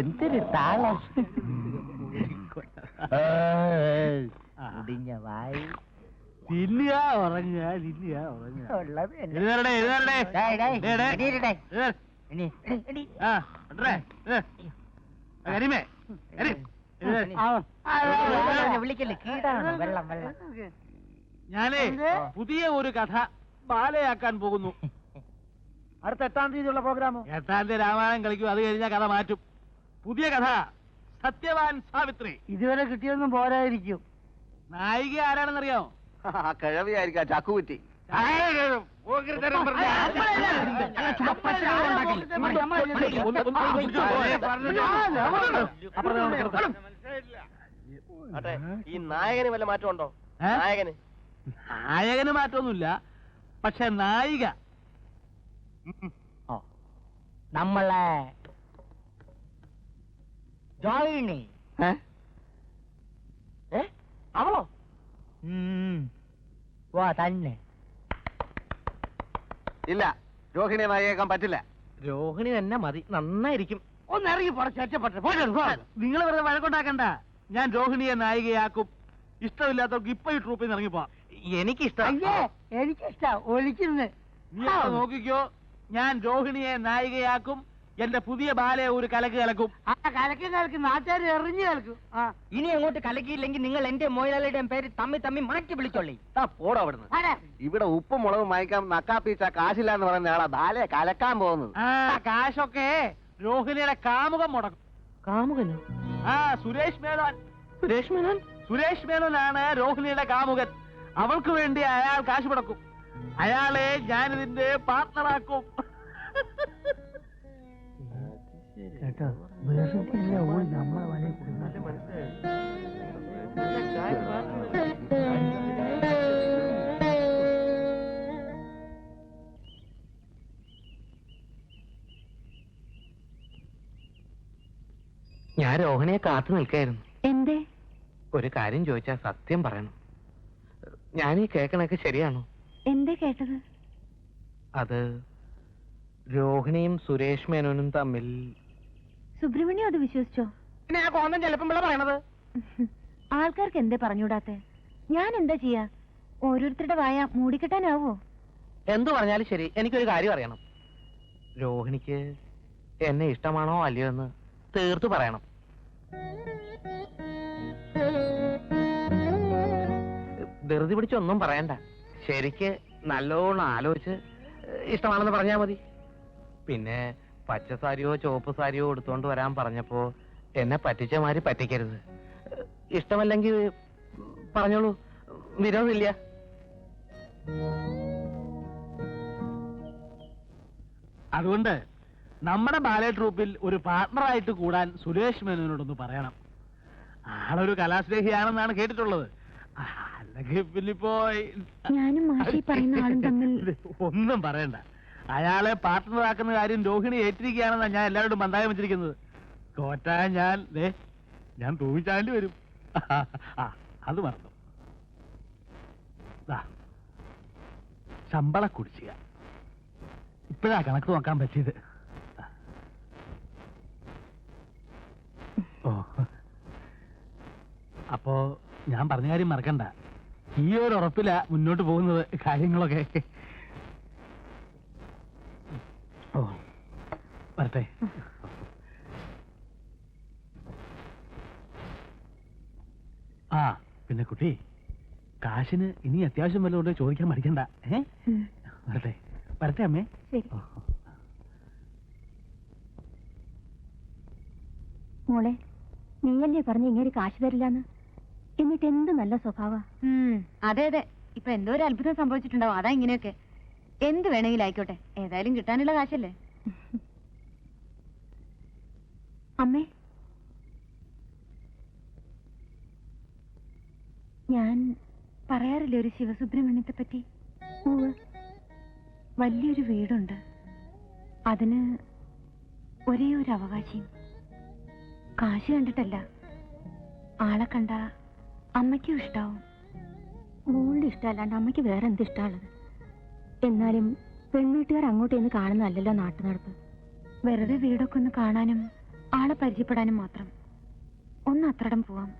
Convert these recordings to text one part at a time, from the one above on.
എന്തൊരു താളം. വായി. കരിമേ. വെള്ളം ഞാനേ പുതിയ ഒരു കഥ ബാലയാക്കാൻ പോകുന്നു. അടുത്ത എട്ടാം തീയതിയുള്ള പ്രോഗ്രാമോ? എട്ടാം തീയതി രാമായണം കളിക്കും. അത് കഴിഞ്ഞാൽ കഥ മാറ്റും. പുതിയ കഥ സത്യവാൻ സാവിത്രി ഇതുവരെ കിട്ടിയൊന്നും പോരായിരിക്കും നായിക ആരാണെന്നറിയോ കിഴവിയായിരിക്കാം ചക്കുകുറ്റി അതെ ഈ നായകന് വല്ല മാറ്റമുണ്ടോ? നായകന് നായകന് മാറ്റമൊന്നുമില്ല പക്ഷെ നായിക നമ്മളെ ജോയിനി അവളോ. വാ തന്നെ. ഇല്ല രോഹിണി നായകേക്കാൻ പറ്റില്ല. രോഹിണി തന്നെ മതി നന്നായിരിക്കും. ഒന്ന് ഇറങ്ങി നിങ്ങൾ വെറുതെ വഴക്കുണ്ടാക്കണ്ട. ഞാൻ രോഹിണിയെ നായികയാക്കും. ഇഷ്ടമില്ലാത്തവർക്ക് ഇപ്പൊ ഈ ട്രൂപ്പിൽ നിന്ന് ഇറങ്ങിപ്പോ എനിക്കിഷ്ടം. നീ നോക്കിക്കോ. ഞാൻ രോഹിണിയെ നായികയാക്കും. എന്റെ പുതിയ ബാലയെ ഒരു കലക്ക് കലക്കും. ആ കലക്കി കലക്കും നാട്ടുകാർ എറിഞ്ഞു കലക്കും. ആ. ഇനി അങ്ങോട്ട് കലക്കിയില്ലെങ്കിൽ നിങ്ങൾ എന്റെ മൊയിലാളിയുടെയും പേര് തമ്മി തമ്മി മാറ്റി വിളിച്ചോളി. ആ പോടാ അവിടുന്ന്. ആരാ? ഇവിടെ ഉപ്പും മുളകും വാങ്ങിക്കാൻ നക്കാപ്പീച്ച കാശില്ല എന്ന് പറയുന്ന ആളാ ബാലയെ കലക്കാൻ പോകുന്നത്. ആ കാശൊക്കെ രോഹിണിയുടെ കാമുകം മുടക്കും. കാമുകനോ? ആ സുരേഷ് മേനോൻ. സുരേഷ് മേനോൻ? സുരേഷ് മേനോനാണ് രോഹിണിയുടെ കാമുകൻ. അവൾക്ക് വേണ്ടി അയാൾ കാശ് മുടക്കും. അയാളെ ഞാനിതിന്റെ പാർട്ണറാക്കും കേട്ടോ വെറുതെ ഓടി നമ്മളെ വലയിൽ. ഞാൻ രോഹിണിയെ കാത്തു നിൽക്കായിരുന്നു. എന്തേ? ഒരു കാര്യം ചോദിച്ചാൽ സത്യം പറയണം. ഞാൻ ഈ കേൾക്കണൊക്കെ ശരിയാണോ? എന്തേ കേട്ടത്? അത് രോഹിണിയും സുരേഷ് മേനോനും തമ്മിൽ സുബ്രഹ്മണ്യം അത് വിശ്വസിച്ചോ? പിന്നെ ആ കോന്തം ചിലപ്പം പറയണത്. ആൾക്കാർക്ക് എന്തേ പറഞ്ഞൂടാത്തെ ഞാൻ എന്താ ചെയ്യാ? ഓരോരുത്തരുടെ വായ മൂടിക്കെട്ടാനാവോ? എന്തു പറഞ്ഞാലും ശരി. എനിക്കൊരു കാര്യം അറിയണം. രോഹിണിക്ക് എന്നെ ഇഷ്ടമാണോ അല്ലയോ എന്ന് തീർത്തു പറയണം. ധൃതി പിടിച്ചൊന്നും പറയണ്ട. ശരിക്ക് നല്ലോണം ആലോചിച്ച് ഇഷ്ടമാണെന്ന് പറഞ്ഞാ മതി. പിന്നെ പച്ച സാരിയോ ചുവപ്പ് സാരിയോ എടുത്തോണ്ട് വരാൻ പറഞ്ഞപ്പോ എന്നെ പറ്റിച്ച മാതിരി പറ്റിക്കരുത്. ഇഷ്ടമല്ലെങ്കിൽ പറഞ്ഞോളൂ. വിരോധമില്ല. അതുകൊണ്ട് നമ്മുടെ ബാലെ ട്രൂപ്പിൽ ഒരു പാർട്ണറായിട്ട് കൂടാൻ സുരേഷ് മേനോനോടൊന്ന് പറയണം. ആളൊരു കലാസ്നേഹിയാണെന്നാണ് കേട്ടിട്ടുള്ളത്. അല്ലെങ്കിൽ പിന്നിപ്പോ ഞാനും മാഷി പറയുന്ന ആളും തമ്മിൽ ഒന്നും പറയണ്ട. അയാളെ പാർട്ട്ണറാക്കുന്ന കാര്യം രോഹിണി ഏറ്റിരിക്കുകയാണെന്നാണ് ഞാൻ എല്ലാവരോടും മന്ദായം വെച്ചിരിക്കുന്നത്. തോറ്റാ ഞാൻ ദേ ഞാൻ തൂവിച്ചാണ്ടി വരും. ആ അത് മറന്നു. ശമ്പള കുടിശ്ശിക. ഇപ്പോഴാ കണക്ക് നോക്കാൻ പറ്റിയത്. ഓ അപ്പോ ഞാൻ പറഞ്ഞ കാര്യം മറക്കണ്ട. ഈ ഒരു ഉറപ്പില മുന്നോട്ട് പോകുന്നത് കാര്യങ്ങളൊക്കെ. ഓ വരട്ടെ. ആ പിന്നെ കുട്ടി കാശിന് ഇനി അത്യാവശ്യം വല്ലതുകൊണ്ട് ചോദിക്കാൻ മടിക്കണ്ട. ഏ? വരട്ടെ. വരട്ടെ അമ്മേ. മോളെ നീയല്ലേ പറഞ്ഞ ഇങ്ങനെ കാശ് തരില്ലാന്ന്? എന്നിട്ട് എന്ത് നല്ല സ്വഭാവ? അതെ അതെ. ഇപ്പൊ എന്തോ ഒരു അത്ഭുതം സംഭവിച്ചിട്ടുണ്ടാവും. അതാ ഇങ്ങനെയൊക്കെ. എന്ത് വേണമെങ്കിലും ആയിക്കോട്ടെ. ഏതായാലും കിട്ടാനുള്ള കാശല്ലേ? അമ്മേ. ഞാൻ പറയാറില്ലേ ഒരു ശിവസുബ്രഹ്മണ്യത്തെ പറ്റി. വലിയൊരു വീടുണ്ട്. അതിന് ഒരേ ഒരു അവകാശിയും. കാശ് കണ്ടിട്ടല്ല. ആളെ കണ്ട അമ്മയ്ക്കും ഇഷ്ടാവും. മോളുടെ ഇഷ്ടമല്ലാണ്ട് അമ്മയ്ക്ക് വേറെ എന്ത് ഇഷ്ടമുള്ളത് എന്നാലും പെൺവീട്ടുകാർ അങ്ങോട്ട് ഇന്ന് കാണുന്നതല്ലല്ലോ നാട്ടു നടപ്പ് വെറുതെ വീടൊക്കെ ഒന്ന് കാണാനും ആളെ പരിചയപ്പെടാനും മാത്രം. ഒന്ന് അത്രടം പോവാം.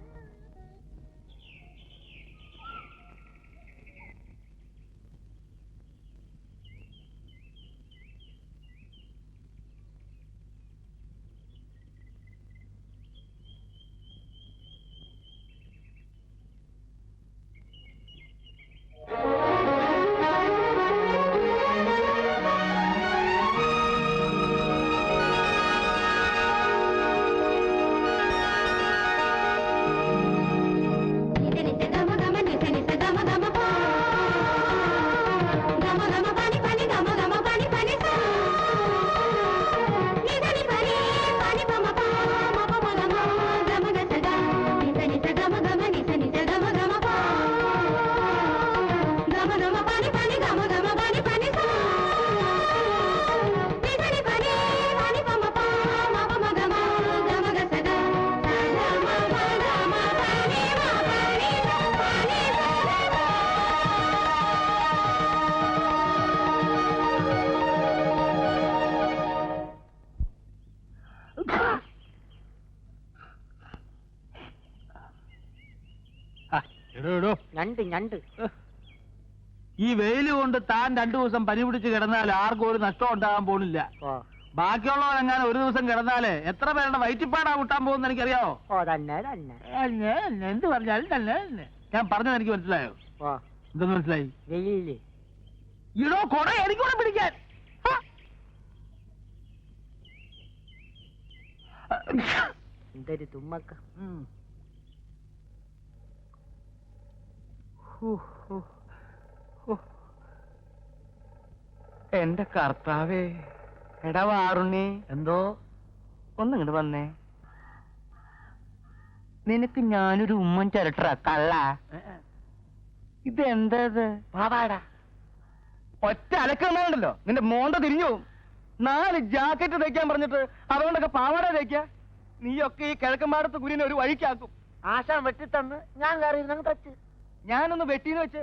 എടോ എടോ. ഞണ്ട് ഞണ്ട്. ഈ വെയിൽ കൊണ്ട് താൻ രണ്ടു ദിവസം പനി പിടിച്ച് കിടന്നാൽ ആർക്കും ഒരു നഷ്ടം ഉണ്ടാകാൻ പോണില്ല. ഓ. ബാക്കിയുള്ളവരെങ്ങാനും ഒരു ദിവസം കിടന്നാലേ എത്ര പേരുടെ വയറ്റിപ്പാടാ മുട്ടാൻ പോകുന്ന എനിക്കറിയാവോ? ഓ തന്നെ തന്നെ. എന്ത് പറഞ്ഞാലും തന്നെ തന്നെ. ഞാൻ പറഞ്ഞത് എനിക്ക് മനസ്സിലായോ? ഓ. എന്തെന്ന് മനസ്സിലായി? വെയിൽ. ഇടോ കൊട എനിക്കൂടെ പിടിക്കാൻ. ഹ! എന്തൊരു തുമ്മക്ക. ഉം. എന്റെ കർത്താവേ എടാ വാറുണ്ണി. എന്തോ? ഒന്നിങ്ങോട്ട് വന്നേ. നിനക്ക് ഞാനൊരു ഉമ്മൻ ചരട്ടറ കള്ള. ഇതെന്താ പാവാടാ. ഒറ്റ അലക്കുന്നുണ്ടല്ലോ നിന്റെ മോണ്ട തിരിഞ്ഞു നാല് ജാക്കറ്റ് തയ്ക്കാൻ പറഞ്ഞിട്ട് അതുകൊണ്ടൊക്കെ പാവാട തയ്ക്ക നീയൊക്കെ ഈ കിഴക്കമ്പാടത്ത് കുരിനെ ഒരു വഴിക്കാക്കും. ആശാൻ വെട്ടിത്തന്ന്. ഞാൻ കയറി തച്ച്. ഞാനൊന്ന് വെട്ടിന്ന് വെച്ച്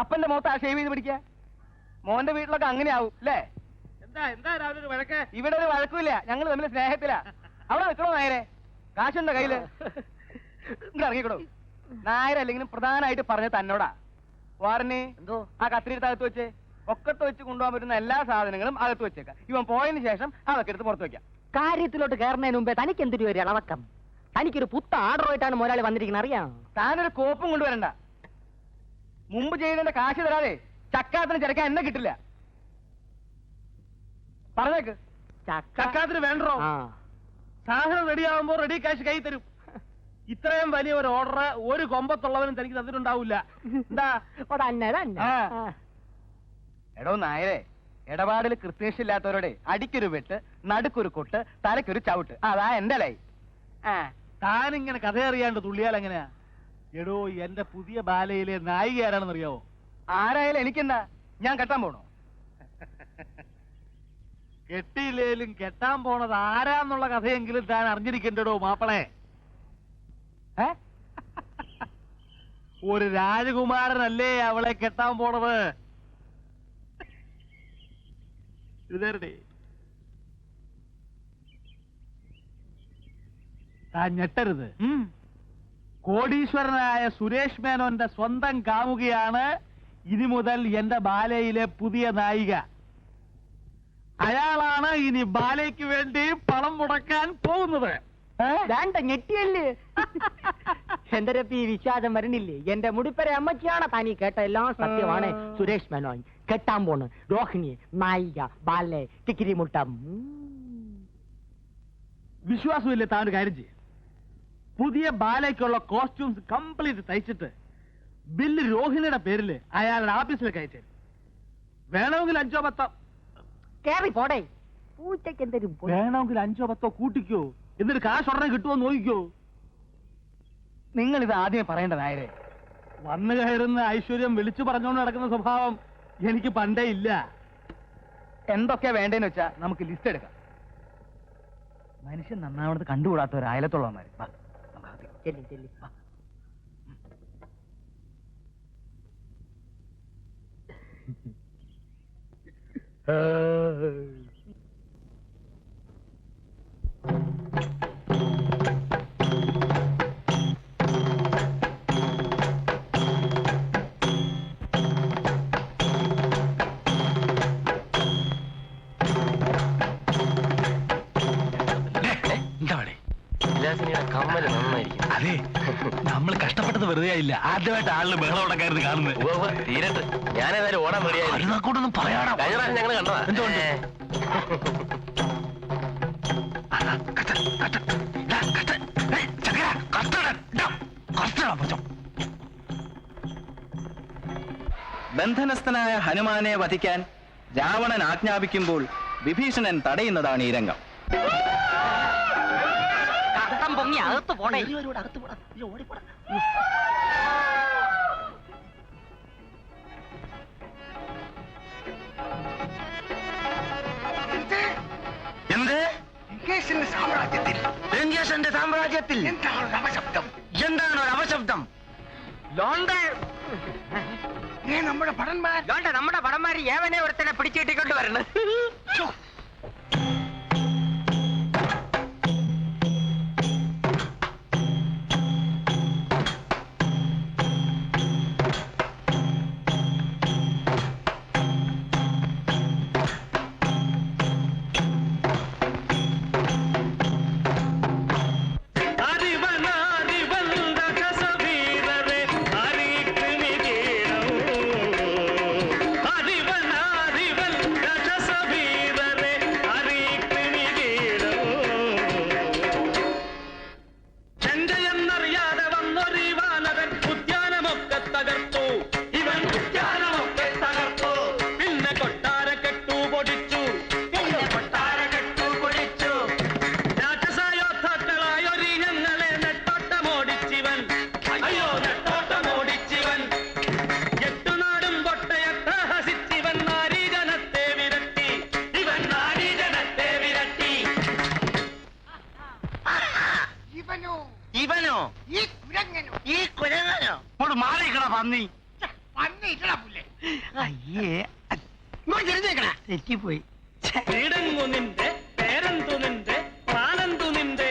അപ്പന്റെ മുഖത്ത് ആ ഷേവ് ചെയ്ത് പിടിക്ക മോന്റെ വീട്ടിലൊക്കെ അങ്ങനെ ആവും അല്ലേ? എന്താ എന്താ രാവിലെ ഒരു വഴക്ക്? ഇവിടെ ഒരു വഴക്കുമില്ല ഞങ്ങൾ തമ്മിൽ സ്നേഹത്തിലാ. അവിടെ നിൽക്കണോ നായരെ? കാശുണ്ടോ കയ്യിൽ? ഇങ്ങട് ഇറങ്ങിക്കടോ. നായരല്ലെങ്കിലും പ്രധാനമായിട്ട് പറഞ്ഞ തന്നോടാ. വാറിന് എന്തോ? ആ കത്തിരിട്ട് അകത്ത് വെച്ച് ഒക്കത്ത് വെച്ച് കൊണ്ടുപോകാൻ പറ്റുന്ന എല്ലാ സാധനങ്ങളും അകത്ത് വെച്ചേക്കാം. ഇവൻ പോയതിന് ശേഷം അതൊക്കെ എടുത്ത് പുറത്ത് വെക്കാം. കാര്യത്തിലോട്ട് കയറുന്നതിന് മുമ്പേ തനിക്ക് എന്തൊരു ഒരു ഇളവക്കം? തനിക്കൊരു പുത്ത ആർഡറുമായിട്ടാണ് മുതലാളി വന്നിരിക്കുന്നത് അറിയാം? താനൊരു കോപ്പും കൊണ്ടുവരണ്ട. മുമ്പ് ചെയ്തതിന്റെ കാശ് തരാതെ ചക്കാത്തിന് ചിരക്കാൻ എന്നെ കിട്ടില്ല. പറഞ്ഞേക്ക്. ചക്കാത്തിന് വേണ്ടോ? സാധനം റെഡി ആവുമ്പോ റെഡി കാശ് കൈ തരും. ഇത്രയും വലിയ ഒരു ഓർഡർ ഒരു കൊമ്പത്തുള്ളവനും തനിക്ക് തന്നിട്ടുണ്ടാവില്ല. എന്താ. എടോ നായരെ ഇടപാടിൽ കൃത്യനിഷ്ഠില്ലാത്തവരോടെ അടിക്കൊരു വെട്ട് നടുക്കൊരു കൊട്ട് തലക്കൊരു ചവിട്ട്. അതാ എന്റെ ലൈ. താനിങ്ങനെ കഥ അറിയാണ്ട് തുള്ളിയാൽ എങ്ങനെയാ? എടോ എന്റെ പുതിയ ബാലയിലെ നായിക ആരാണെന്ന് അറിയാവോ ആരായാലും എനിക്കെന്താ? ഞാൻ കെട്ടാൻ പോണോ? കെട്ടിയില്ലേലും കെട്ടാൻ പോണത് ആരാന്നുള്ള കഥയെങ്കിലും താൻ അറിഞ്ഞിരിക്കണ്ടടോ മാപ്പളേ. ഒരു രാജകുമാരനല്ലേ അവളെ കെട്ടാൻ പോണത്? ഇതേരടെ താൻ ഞെട്ടരുത്. കോടീശ്വരനായ സുരേഷ് മേനോന്റെ സ്വന്തം കാമുകയാണ് ഇനി മുതൽ എന്റെ ബാലയിലെ പുതിയ നായിക. അയാളാണ് ഇനി ബാലയ്ക്ക് വേണ്ടി പണം മുടക്കാൻ പോകുന്നത്. വേണ്ട ഞെട്ടിയല്ലേ? എന്റെ ഈ വിശ്വാസം വരണില്ലേ? എന്റെ മുടിപ്പര അമ്മച്ചിയാണ് താനീ കേട്ട എല്ലാം സത്യമാണ്. സുരേഷ് മേനോൻ കെട്ടാൻ പോണ്. രോഹിണി നായിക ബാലെ കിക്കിരി മുട്ടം. വിശ്വാസമില്ലേ താൻ ഒരു കാര്യം ചെയ്യും. പുതിയ ബാലയ്ക്കുള്ള കോസ്റ്റ്യൂംസ് കംപ്ലീറ്റ് തയ്ച്ചിട്ട് ബില്ല് രോഹിണിയുടെ പേരിൽ അയാളുടെ ഓഫീസിലേക്ക് അയച്ചു വേണമെങ്കിൽ അഞ്ചോ പത്തോ? കേറി പോടേ. പൂച്ചയ്ക്ക് എന്തൊരു വേണമെങ്കിൽ അഞ്ചോ പത്തോ കൂട്ടിക്കോ. എന്നിട്ട് കാശ് ഉടനെ കിട്ടുമോ നോക്കിക്കോ. നിങ്ങൾ ഇത് ആദ്യം പറയേണ്ട നായരെ. വന്നു കയറുന്ന ഐശ്വര്യം വിളിച്ചു പറഞ്ഞുകൊണ്ട് നടക്കുന്ന സ്വഭാവം എനിക്ക് പണ്ടേ ഇല്ല. എന്തൊക്കെയാ വേണ്ടേന്ന് വെച്ചാ നമുക്ക് ലിസ്റ്റ് എടുക്കാം. മനുഷ്യൻ നന്നാവണത് കണ്ടുകൂടാത്തവരായാലത്തോളം അയലത്തുള്ളവന്മാര്. വാ, നമുക്ക് അകത്തേക്ക് ചെല്ലി ചെല്ലി വാ. കഷ്ടപ്പെട്ടത് വെറുതെ ആയില്ല. ആദ്യമായിട്ട് ആളിന് ബഹളം ഉണ്ടാക്കായിരുന്നു കാണുന്നത്. തീരട്ട് ഞാനേതായാലും ഓടാൻ റെഡിയായി പറയാടാ കഴിഞ്ഞ പ്രാവശ്യം ഞങ്ങൾ കണ്ടതാ. എന്തുകൊണ്ട്? ബന്ധനസ്ഥനായ ഹനുമാനെ വധിക്കാൻ രാവണൻ ആജ്ഞാപിക്കുമ്പോൾ വിഭീഷണൻ തടയുന്നതാണ് ഈ രംഗം. കഷ്ടം പൊങ്ങി അകത്ത് പോണേ. എന്ത്? ഇംഗ്ലീഷിന്റെ സാമ്രാജ്യത്തിൽ. ലങ്കേശന്റെ സാമ്രാജ്യത്തിൽ. എന്താണ് ഒരു അപശബ്ദം എന്താണ് ഒരു അപശബ്ദം ലോണ്ടൻ. ഏ നമ്മുടെ ഭടന്മാർ. ലോണ്ട നമ്മുടെ പടന്മാര് ഏവനെ ഒരുത്തനെ പിടിച്ചിട്ടിക്കൊണ്ട് വരണം? പന്നി പുല്ലേ. അയ്യേ തെറ്റിപ്പോയി. പേരെന്തു നിന്റെ പ്ലാനെന്തു നിന്റെ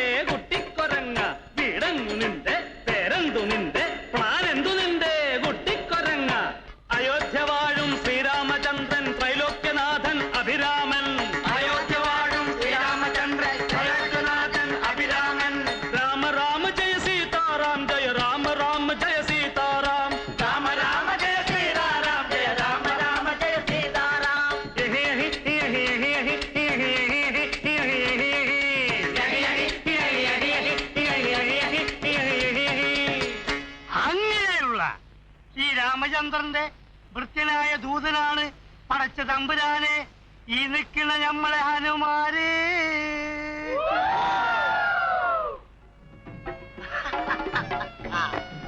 തമ്പുരാനെ ഈ നിൽക്കുന്ന നമ്മളെ ഹനുമാര്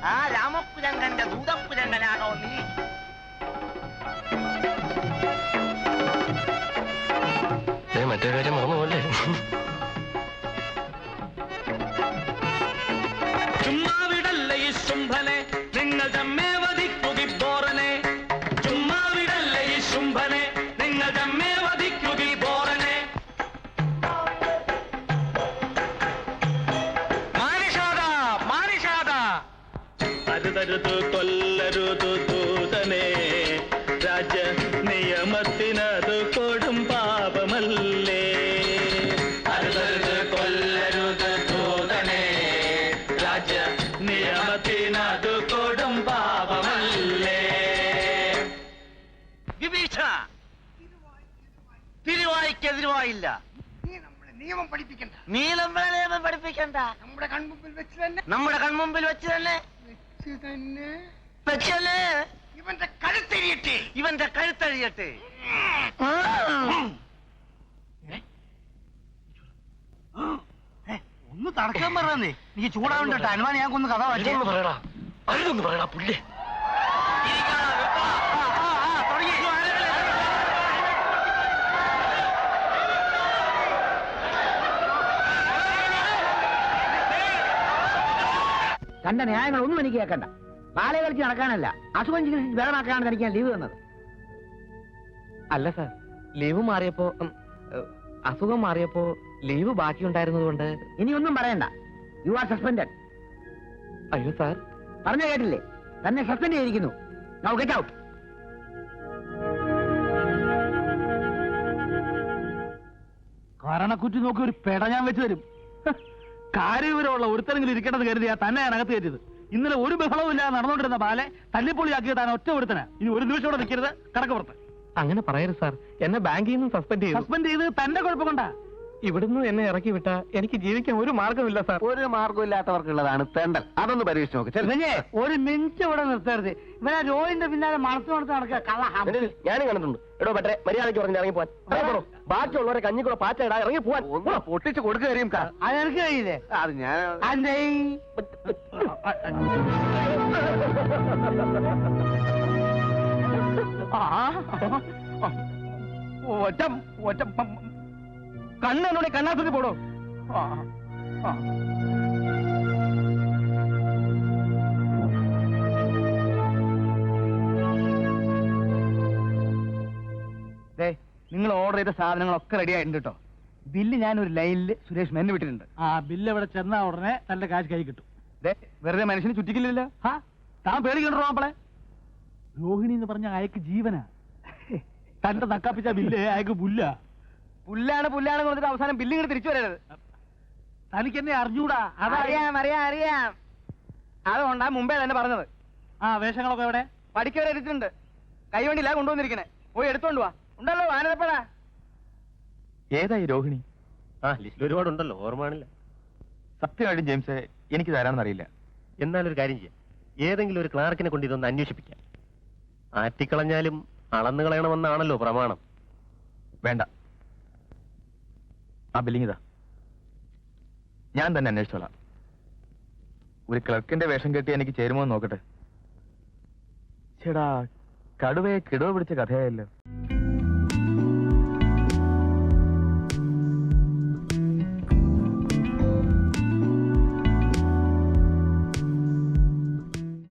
ആ രാമപുരങ്കന്റെ ദൂതപുരങ്കനാണോ നീ? മറ്റേ കാര്യം മറന്നുപോലെ നീ നമ്മളെ നിയമം പഠിപ്പിക്കണ്ട. നീ നമ്മളെ നിയമം പഠിപ്പിക്കണ്ട. നമ്മുടെ കൺമുമ്പിൽ വെച്ച് തന്നെ. നമ്മുടെ കൺമുമ്പിൽ വെച്ച് തന്നെ. വെച്ച് തന്നെ. ഇവന്റെ കഴുത്തെരിയട്ടെ. ഇവന്റെ കഴുത്തഴിയട്ടെ ഒന്ന് തടക്കാൻ പറഞ്ഞേ നീ ചൂടാവണ്ട അനുമാനം ഞാൻ കൊന്ന് കഥ പറയടാ. അരുതൊന്ന് പറയടാ. പുല്ലേ. തന്റെ ന്യായങ്ങൾ ഒന്നും എനിക്ക് കേൾക്കണ്ട. ബാലെ കളിച്ച് നടക്കാനല്ല. അസുഖം ചികിത്സിച്ച് ബലമാക്കാനാണ് തനിക്ക് ഞാൻ ലീവ് തന്നത്. അല്ല സർ ലീവ് മാറിയപ്പോ ഉം, ഏഹ്, അസുഖം മാറിയപ്പോ ലീവ് ബാക്കി ഉണ്ടായിരുന്നതുകൊണ്ട് ഇനി ഒന്നും പറയണ്ട. യു ആർ സസ്പെൻഡഡ് അയ്യോ സർ. പറഞ്ഞു കേട്ടില്ലേ? തന്നെ സസ്പെൻഡ് ചെയ്തിരിക്കുന്നു. നൗ ഗെറ്റ് ഔട്ട് കാരണക്കുറ്റി നോക്കി ഒരു പെട ഞാൻ വെച്ചു തരും. ഹ്, കാര്യവിവരമുള്ള ഒരുത്തരെങ്കിലും ഇരിക്കണമെന്ന് കരുതിയാ തന്നെ ഞാൻ അകത്ത് കയറ്റിയത്. ഇന്നലെ ഒരു ബഹളവും ഇല്ലാതെ നടന്നുകൊണ്ടിരുന്ന ബാലെ തല്ലിപ്പൊളിയാക്കിയ താൻ ഒറ്റ ഒരുത്തന ഇനി ഒരു നിമിഷം ഇവിടെ നിൽക്കരുത്. കടക്കപ്പുറത്ത് അങ്ങനെ പറയരുത് സാർ. എന്നെ ബാങ്കിൽ നിന്ന് സസ്പെൻഡ് ചെയ്തു. സസ്പെൻഡ് ചെയ്ത് തന്റെ കുഴപ്പം കൊണ്ടാ. ഇവിടുന്ന് എന്നെ ഇറക്കി വിട്ട എനിക്ക് ജീവിക്കാൻ ഒരു മാർഗമില്ല സാർ. ഒരു മാർഗമില്ലാത്തവർക്കുള്ളതാണ് തെണ്ടൽ. അതൊന്ന് പരീക്ഷിച്ച് നോക്ക്. ഒരു മിനിറ്റ് ഇവിടെ നിർത്തരുത്. ഇവനെ രോഹിന്റെ പിന്നാലെ മനസ്സ് മനസ്സ് നടക്കുക. കള്ള ഹംപി. ഞാനും കണ്ടിട്ടുണ്ട്. എടോ പറ്റേ മര്യാദയ്ക്ക് പറഞ്ഞ് ഇറങ്ങി പോവാൻ. ബാക്കിയുള്ളവരെ കഞ്ഞിക്കൂടെ പാറ്റ ഇടാ ഇറങ്ങി പോവാൻ. ഒന്ന് പൊട്ടിച്ച് കൊടുക്കുക കാര്യം അത് എനിക്ക് കഴിയില്ലേ? അത് ഞാൻ അന്റെ ഒറ്റ ഒറ്റ കണ്ണെന്നോടെ കണ്ണാസുത്തി പോടോ. ആ, ആ. ദേ, നിങ്ങൾ ഓർഡർ ചെയ്ത സാധനങ്ങളൊക്കെ റെഡി ആയിട്ടുണ്ട് കേട്ടോ ബില്ല് ഞാൻ ഒരു ലൈനിൽ സുരേഷ് മെന്ന് വിട്ടിട്ടുണ്ട് ആ ബില്ല് ഇവിടെ ചെന്നാ ഉടനെ തന്റെ കാശ് കൈ കിട്ടും. വെറുതെ മനുഷ്യന് ചുറ്റിക്കില്ലല്ലോ. ആ താൻ പേടിക്കണ്ടോ നമ്മളെ രോഹിണി എന്ന് പറഞ്ഞ അയക്ക് ജീവനാ. തന്റെ നക്കാപ്പിച്ച ബില്ല് അയക്ക് പുല്ല. പുല്ലാണ് പുല്ലാണ് പറഞ്ഞിട്ട് അവസാനം ബില്ല് ഇങ്ങോട്ട് തിരിച്ചു വരരുത്. തനിക്ക് എന്നെ അറിഞ്ഞൂടാ അതറിയാം അറിയാം അറിയാം അറിയാം. അതുകൊണ്ടാ മുമ്പേ തന്നെ പറഞ്ഞത്. ആ വേഷങ്ങളൊക്കെ എവിടെ? പഠിക്കവരെ എടുത്തിട്ടുണ്ട്. കൈവണ്ടിയില്ല കൊണ്ടുവന്നിരിക്കണേ. പോയി എടുത്തോണ്ട് വാ. ഉണ്ടല്ലോ ആനന്ദപ്പഴ ഏതായി രോഹിണി? ആ ലിസ്റ്റിൽ ഒരുപാടുണ്ടല്ലോ ഓർമ്മയാണില്ല സത്യമായിട്ടും ജെയിംസ് എനിക്ക് തരാമെന്ന് അറിയില്ല. എന്നാലൊരു കാര്യം ചെയ്യാം. ഏതെങ്കിലും ഒരു ക്ലാർക്കിനെ കൊണ്ട് ഇതൊന്ന് അന്വേഷിപ്പിക്കാം. ആറ്റിക്കളഞ്ഞാലും അളന്നു കളയണമെന്നാണല്ലോ പ്രമാണം. വേണ്ട. ആ ബില്ലിംഗ് ഇതാ. ഞാൻ തന്നെ അന്വേഷിച്ചോളാം. ഒരു ക്ലർക്കിന്റെ വേഷം കെട്ടി എനിക്ക് ചേരുമോ നോക്കട്ടെ. ചേടാ കടുവയെ കിടവ് പിടിച്ച കഥയായല്ലോ.